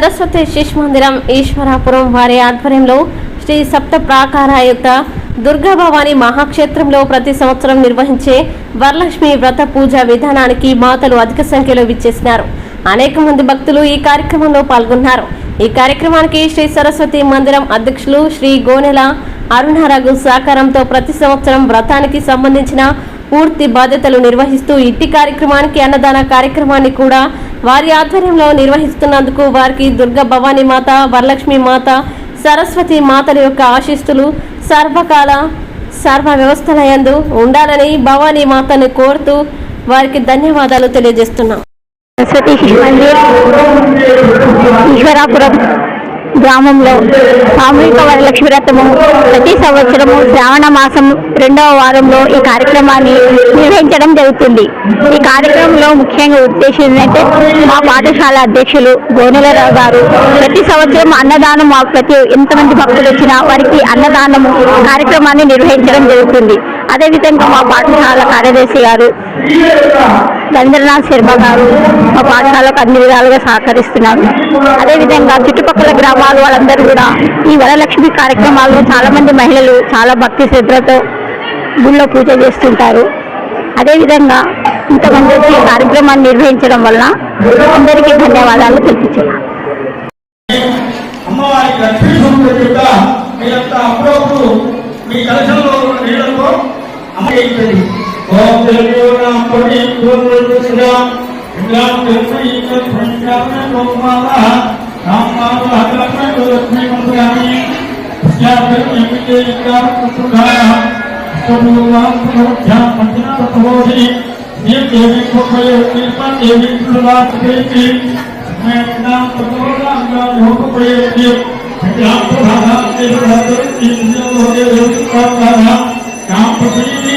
సరస్వతి శిశు మందిరం ఈశ్వరాపురం వారి ఆధ్వర్యంలో శ్రీ సప్త ప్రాకారాయుక్త దుర్గా భవాని మహాక్షేత్రంలో ప్రతి సంవత్సరం నిర్వహించే వరలక్ష్మి వ్రత పూజ విధానానికి మాతలు అధిక సంఖ్యలో విచ్చేసినారు. అనేక మంది భక్తులు ఈ కార్యక్రమంలో పాల్గొన్నారు. ఈ కార్యక్రమానికి శ్రీ సరస్వతి మందిరం అధ్యక్షులు శ్రీ గోనెల అరుణారఘు సహకారంతో ప్రతి సంవత్సరం వ్రతానికి సంబంధించిన పూర్తి బాధ్యతలు నిర్వహిస్తూ ఇట్టి కార్యక్రమానికి అన్నదాన కార్యక్రమాన్ని కూడా వారి ఆధ్వర్యంలో నిర్వహిస్తున్నందుకు వారికి దుర్గ భవానీ మాత వరలక్ష్మి మాత సరస్వతి మాతల యొక్క ఆశిస్తులు సర్వకాల సర్వ వ్యవస్థలయందు ఉండాలని భవానీ మాతను కోరుతూ వారికి ధన్యవాదాలు తెలియజేస్తున్నాం. సరస్వతి శిశు మందిర్ ఈశ్వరాపురం. గ్రామంలో సామూహిక వరలక్ష్మి వ్రతము ప్రతి సంవత్సరము శ్రావణ మాసం రెండవ వారంలో ఈ కార్యక్రమాన్ని నిర్వహించడం జరుగుతుంది. ఈ కార్యక్రమంలో ముఖ్యంగా ఉద్దేశం ఏంటంటే మా పాఠశాల అధ్యక్షులు గోనెలరావు గారు ప్రతి సంవత్సరం అన్నదానం మా ప్రతి ఎంతమంది భక్తులు వచ్చినా వారికి అన్నదానము కార్యక్రమాన్ని నిర్వహించడం జరుగుతుంది. అదేవిధంగా మా పాఠశాల కార్యదర్శి గారు రవీంద్రనాథ్ శర్మ గారు మా పాఠశాలకు అన్ని విధాలుగా సహకరిస్తున్నారు. అదేవిధంగా చుట్టుపక్కల గ్రామాల వాళ్ళందరూ కూడా ఈ వరలక్ష్మి కార్యక్రమాల్లో చాలామంది మహిళలు చాలా భక్తి శ్రద్ధలతో గుళ్ళో పూజ చేస్తుంటారు. అదేవిధంగా ఇంతమంది వచ్చి ఈ కార్యక్రమాన్ని నిర్వహించడం వల్ల అందరికీ ధన్యవాదాలు తెలుపుతున్నాను. అమ్మవారికి లక్ష్మీ సౌందర్యం యొక్క అప్పుడప్పుడు మీ కలశంలో నీళ్ళతో అమ్మ கோபத்தெளியோனா படி கோபத்தெளியோனா எல்லாம் தெரிஞ்சு பண்ணிக்காம கோபமாக நாம் மாவு அகலமே லட்சுமி மந்திராமி வித்யாபரம் எங்கே எல்லாரும் குற்றுகாரா குற்றுகாரம் புனருத்தியாம் மந்திரா பிரபோதி ये देवी को कहे कृपा देवी प्रभात देवी मैं नाम प्रभुरा नाम हो को कहे देवी नाम प्रभात देवी प्रभात इंद्र हो देवी प्रभात नाम प्रभु जी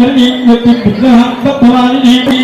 ने भी अपने प्यार में दो माता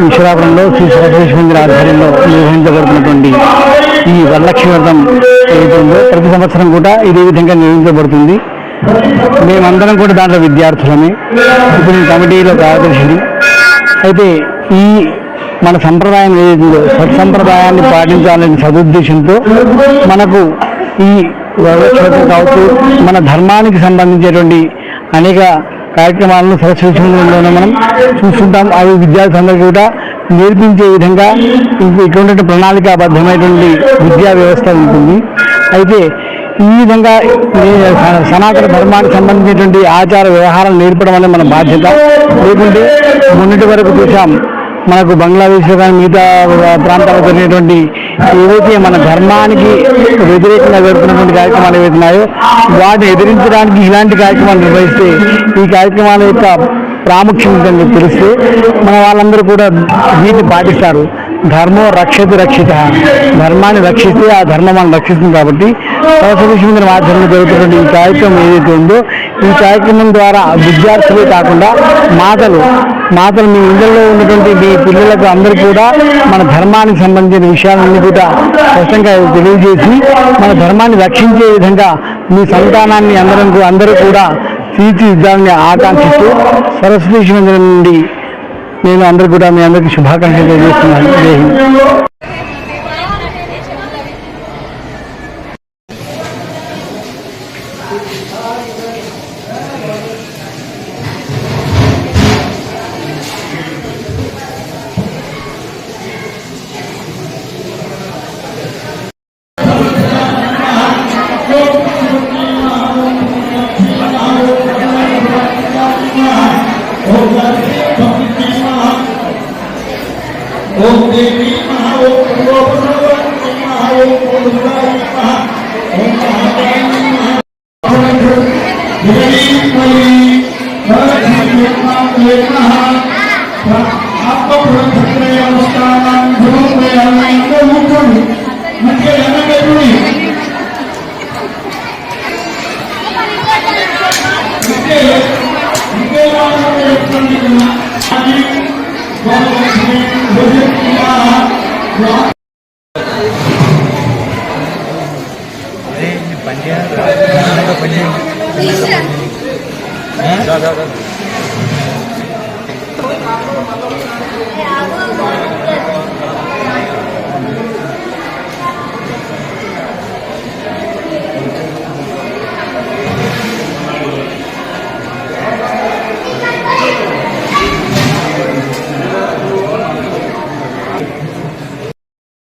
విశ్వరాపురంలో శ్రీ సర్వేశ్వర మందిర ఆధ్వర్యంలో నిర్వహించబడుతున్నటువంటి ఈ వరలక్ష్మి వ్రతం ఏదైతే ప్రతి సంవత్సరం కూడా ఇదే విధంగా నిర్వహించబడుతుంది. మేమందరం కూడా దాంట్లో విద్యార్థులమే. ఇప్పుడు కమిటీలో కార్యదర్శిని అయితే ఈ మన సంప్రదాయం ఏదైతుందో సత్సంప్రదాయాన్ని పాటించాలనే సదుద్దేశంతో మనకు ఈ వరలక్ష్మి కావచ్చు మన ధర్మానికి సంబంధించేటువంటి అనేక కార్యక్రమాలను సరస్వతంలోనే మనం చూస్తుంటాం. అవి విద్యార్థులందరికీ కూడా నేర్పించే విధంగా ఇటువంటి ప్రణాళికాబద్ధమైనటువంటి విద్యా వ్యవస్థ ఉంటుంది. అయితే ఈ విధంగా స- సనాతన ధర్మానికి సంబంధించినటువంటి ఆచార వ్యవహారాలు నేర్పడం అనేది మన బాధ్యత. లేకుంటే మొన్నటి వరకు చూసాం మనకు బంగ్లాదేశ్ కానీ మిగతా ప్రాంతాలకు జరిగినటువంటి ఏవైతే మన ధర్మానికి వ్యతిరేకంగా జరుగుతున్నటువంటి కార్యక్రమాలు ఏవైతున్నాయో వాటిని ఎదిరించడానికి ఇలాంటి కార్యక్రమాలు నిర్వహిస్తే ఈ కార్యక్రమాల యొక్క ప్రాముఖ్యం తెలిస్తే మన వాళ్ళందరూ కూడా వీటిని పాటిస్తారు. ధర్మో రక్షతి రక్షిత. ధర్మాన్ని రక్షిస్తే ఆ ధర్మం మనం రక్షిస్తుంది కాబట్టి సరస్వతి సుందర మాధ్యమంలో జరుగుతున్నటువంటి ఈ కార్యక్రమం ఏదైతే ఉందో ఈ కార్యక్రమం ద్వారా విద్యార్థులే కాకుండా మాతలు మాతలు మీ ఇంట్లో ఉన్నటువంటి మీ పిల్లలకు అందరూ కూడా మన ధర్మానికి సంబంధించిన విషయాలన్నీ కూడా స్పష్టంగా తెలియజేసి మన ధర్మాన్ని రక్షించే విధంగా మీ సంతానాన్ని అందరం అందరూ కూడా తీర్చిదిద్దాలని ఆకాంక్షిస్తూ సరస్వతి నుండి నేను అందరు కూడా మీ అందరికీ శుభాకాంక్షలు తెలియజేస్తున్నాను. జై హింద్. ओम देवी महा ओम पूर्व महा ओम पूर्व महा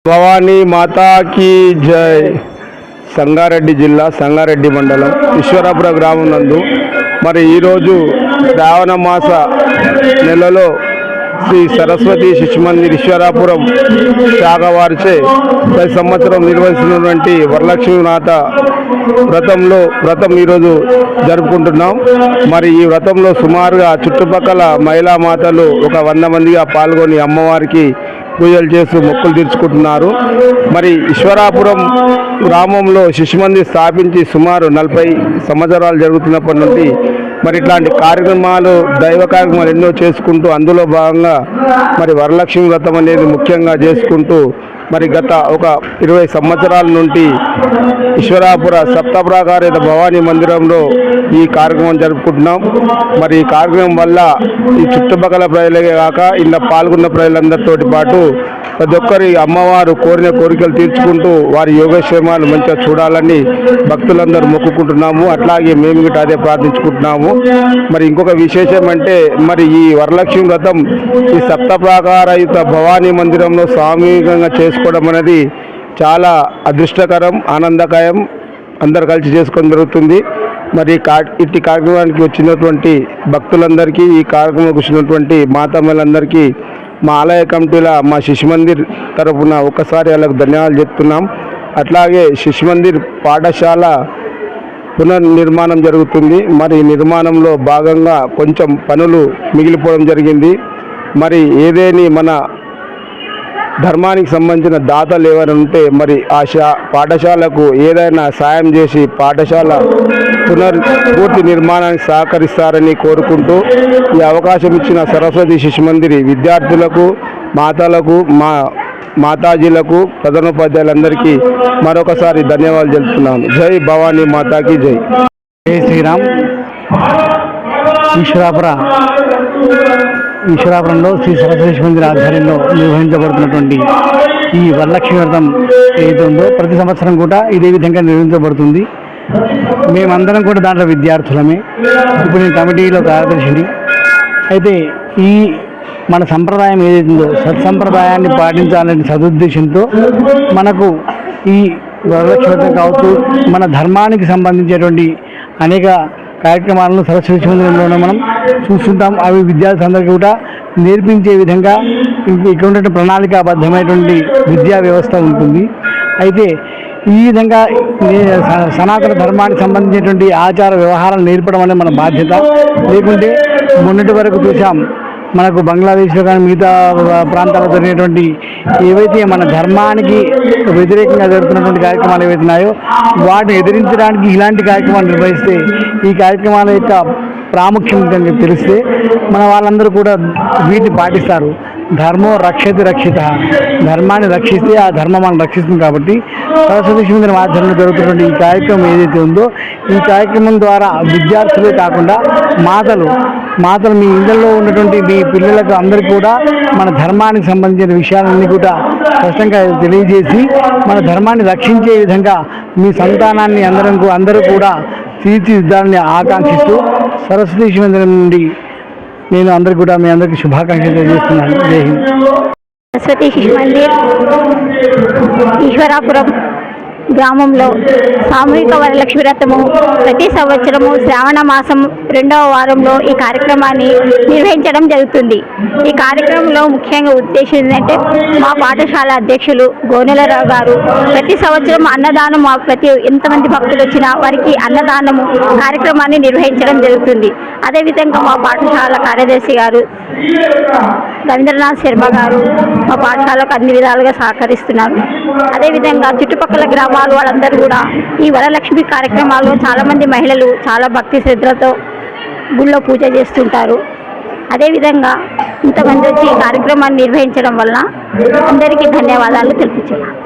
భవానీ మాతాకి జై. సంగారెడ్డి జిల్లా సంగారెడ్డి మండలం ఈశ్వరాపుర గ్రామం నందు మరి ఈరోజు శ్రావణ మాస నెలలో శ్రీ సరస్వతి శిశు మందిర్ ఈశ్వరాపురం శాఖ వారిచే ప్రతి సంవత్సరం నిర్వహిస్తున్నటువంటి వరలక్ష్మీనాథ వ్రతంలో వ్రతం ఈరోజు జరుపుకుంటున్నాం. మరి ఈ వ్రతంలో సుమారుగా చుట్టుపక్కల మహిళా మాతలు ఒక వంద మందిగా పాల్గొని అమ్మవారికి పూజలు చేస్తూ మొక్కులు తీర్చుకుంటున్నారు. మరి ఈశ్వరాపురం గ్రామంలో శిశుమంది స్థాపించి సుమారు నలభై సంవత్సరాలు జరుగుతున్నప్పటి నుండి మరి ఇట్లాంటి కార్యక్రమాలు దైవ కార్యక్రమాలు ఎన్నో చేసుకుంటూ అందులో భాగంగా మరి వరలక్ష్మి వ్రతం అనేది ముఖ్యంగా చేసుకుంటూ మరి గత ఒక ఇరవై సంవత్సరాల నుండి ఈశ్వరాపుర సప్తప్రాకారిత భవానీ మందిరంలో ఈ కార్యక్రమం జరుపుకుంటున్నాం. మరి ఈ కార్యక్రమం వల్ల ఈ చుట్టుపక్కల ప్రజలే కాక ఇలా పాల్గొన్న ప్రజలందరితోటి పాటు ప్రతి ఒక్కరి అమ్మవారు కోరిన కోరికలు తీర్చుకుంటూ వారి యోగక్షేమాలు మంచిగా చూడాలని భక్తులందరూ మొక్కుకుంటున్నాము. అట్లాగే మేము గిట్ట అదే ప్రార్థించుకుంటున్నాము. మరి ఇంకొక విశేషం అంటే మరి ఈ వరలక్ష్మి వ్రతం ఈ సప్తప్రాకారయుత భవానీ మందిరంలో సామూహికంగా చేసుకోవడం అనేది చాలా అదృష్టకరం ఆనందకరం అందరు కలిసి చేసుకోవడం జరుగుతుంది. మరి కా ఇట్టి కార్యక్రమానికి వచ్చినటువంటి భక్తులందరికీ ఈ కార్యక్రమానికి వచ్చినటువంటి మాతమ్మలందరికీ మా ఆలయ కమిటీల మా శిశు మందిర్ తరపున ఒకసారి వాళ్ళకు ధన్యవాదాలు చెప్తున్నాం. అట్లాగే శిశు మందిర్ పాఠశాల పునర్నిర్మాణం జరుగుతుంది. మరి నిర్మాణంలో భాగంగా కొంచెం పనులు మిగిలిపోవడం జరిగింది. మరి ఏదేని మన ధర్మానికి సంబంధించిన దాతలు ఎవరైనా ఉంటే మరి ఆ శా పాఠశాలకు ఏదైనా సాయం చేసి పాఠశాల పునర్ పూర్తి నిర్మాణానికి సహకరిస్తారని కోరుకుంటూ ఈ అవకాశం ఇచ్చిన సరస్వతి శిశు మందిరి విద్యార్థులకు మాతలకు మా మాతాజీలకు ప్రధానోపాధ్యాయులందరికీ మరొకసారి ధన్యవాదాలు తెలుపుతున్నాను జై భవానీ మాతాకి జై. జై శ్రీరామ్. ఈశ్వరాపుర ఈశ్వరాపురంలో శ్రీ సరస్వతి మందిర ఆధ్వర్యంలో నిర్వహించబడుతున్నటువంటి ఈ వరలక్ష్మి వ్రతం ఏదైతే ఉందో ప్రతి సంవత్సరం కూడా ఇదే విధంగా నిర్వహించబడుతుంది. మేమందరం కూడా దాంట్లో విద్యార్థులమే. ఇప్పుడు నేను కమిటీలో కార్యదర్శిని. అయితే ఈ మన సంప్రదాయం ఏదైతుందో సత్సంప్రదాయాన్ని పాటించాలనే సదుద్దేశంతో మనకు ఈ వరలక్ష్మి వ్రతం కావచ్చు మన ధర్మానికి సంబంధించేటువంటి అనేక కార్యక్రమాలను సరస్వతి మందిరంలోనే మనం చూస్తుంటాం. అవి విద్యార్థులందరికీ కూడా నేర్పించే విధంగా ఇక్కడ ఉన్నటువంటి ప్రణాళికాబద్ధమైనటువంటి విద్యా వ్యవస్థ ఉంటుంది. అయితే ఈ విధంగా సనాతన ధర్మానికి సంబంధించినటువంటి ఆచార వ్యవహారాలు నేర్పడం అనేది మన బాధ్యత. లేకుంటే మొన్నటి వరకు చూసాం మనకు బంగ్లాదేశ్లో కానీ మిగతా ప్రాంతాల్లో జరిగినటువంటి ఏవైతే మన ధర్మానికి వ్యతిరేకంగా జరుగుతున్నటువంటి కార్యక్రమాలు ఏవైతున్నాయో వాటిని ఎదిరించడానికి ఇలాంటి కార్యక్రమాలు నిర్వహిస్తే ఈ కార్యక్రమాల యొక్క ప్రాముఖ్యం తెలిస్తే మన వాళ్ళందరూ కూడా వీటిని పాటిస్తారు. ధర్మో రక్షతి రక్షిత. ధర్మాన్ని రక్షిస్తే ఆ ధర్మం మనం రక్షిస్తుంది కాబట్టి సరస్వతి శివంద్ర ఆధ్వర్యంలో జరుగుతున్నటువంటి ఈ కార్యక్రమం ఏదైతే ఉందో ఈ కార్యక్రమం ద్వారా విద్యార్థులే కాకుండా మాతలు మాతలు మీ ఇళ్ళలో ఉన్నటువంటి మీ పిల్లలకు అందరికీ కూడా మన ధర్మానికి సంబంధించిన విషయాలన్నీ కూడా స్పష్టంగా తెలియజేసి మన ధర్మాన్ని రక్షించే విధంగా మీ సంతానాన్ని అందరం అందరూ కూడా తీర్చిదిద్దాలని ఆకాంక్షిస్తూ సరస్వతి శిశు నుండి నేను అందరికి కూడా మీ అందరికీ శుభాకాంక్షలు తెలియజేస్తున్నాను. జై హింద్. సరస్వతి శిశు మందిర్ ఈశ్వరాపురం. గ్రామంలో సామూహిక వరలక్ష్మి వ్రతము ప్రతి సంవత్సరము శ్రావణ మాసం రెండవ వారంలో ఈ కార్యక్రమాన్ని నిర్వహించడం జరుగుతుంది. ఈ కార్యక్రమంలో ముఖ్యంగా ఉద్దేశం ఏంటంటే మా పాఠశాల అధ్యక్షులు గోనెలరావు గారు ప్రతి సంవత్సరం అన్నదానం మా ప్రతి ఎంతమంది భక్తులు వచ్చినా వారికి అన్నదానము కార్యక్రమాన్ని నిర్వహించడం జరుగుతుంది. అదేవిధంగా మా పాఠశాల కార్యదర్శి గారు రవీంద్రనాథ్ శర్మ గారు మా పాఠశాలకు అన్ని విధాలుగా సహకరిస్తున్నారు. అదేవిధంగా చుట్టుపక్కల గ్రామాలు వాళ్ళందరూ కూడా ఈ వరలక్ష్మి కార్యక్రమాల్లో చాలామంది మహిళలు చాలా భక్తి శ్రద్ధలతో గుళ్ళో పూజ చేస్తుంటారు. అదేవిధంగా ఇంతమంది వచ్చి ఈ కార్యక్రమాన్ని నిర్వహించడం వల్ల అందరికీ ధన్యవాదాలు తెలుపుతున్నాను